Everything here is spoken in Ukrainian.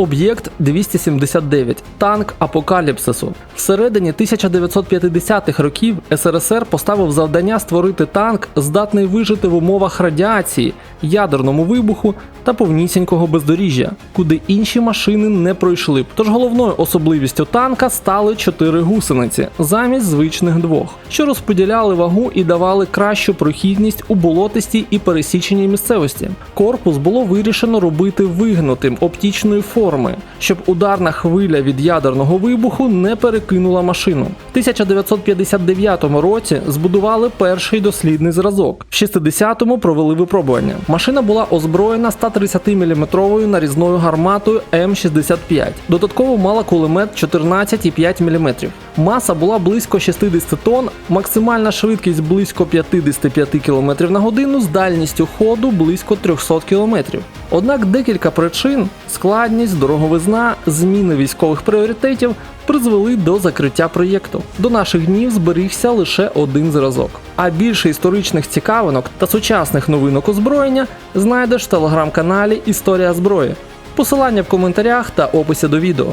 Об'єкт 279 танк апокаліпсису. Всередині 1950-х років СРСР поставив завдання створити танк, здатний вижити в умовах радіації, ядерному вибуху та повнісінького бездоріжжя, куди інші машини не пройшли б. Тож головною особливістю танка стали чотири гусениці замість звичних двох, що розподіляли вагу і давали кращу прохідність у болотистій і пересіченій місцевості. Корпус було вирішено робити вигнутим оптічної форми, щоб ударна хвиля від ядерного вибуху не перекинула машину. В 1959 році збудували перший дослідний зразок. В 60-му провели випробування. Машина була озброєна 130-мм нарізною гарматою М65. Додатково мала кулемет 14,5 мм. Маса була близько 60 тонн, максимальна швидкість близько 55 км на годину з дальністю ходу близько 300 км. Однак декілька причин складність, дороговизна, зміни військових пріоритетів призвели до закриття проєкту. До наших днів зберігся лише один зразок. А більше історичних цікавинок та сучасних новинок озброєння знайдеш в телеграм-каналі Історія зброї. Посилання в коментарях та описі до відео.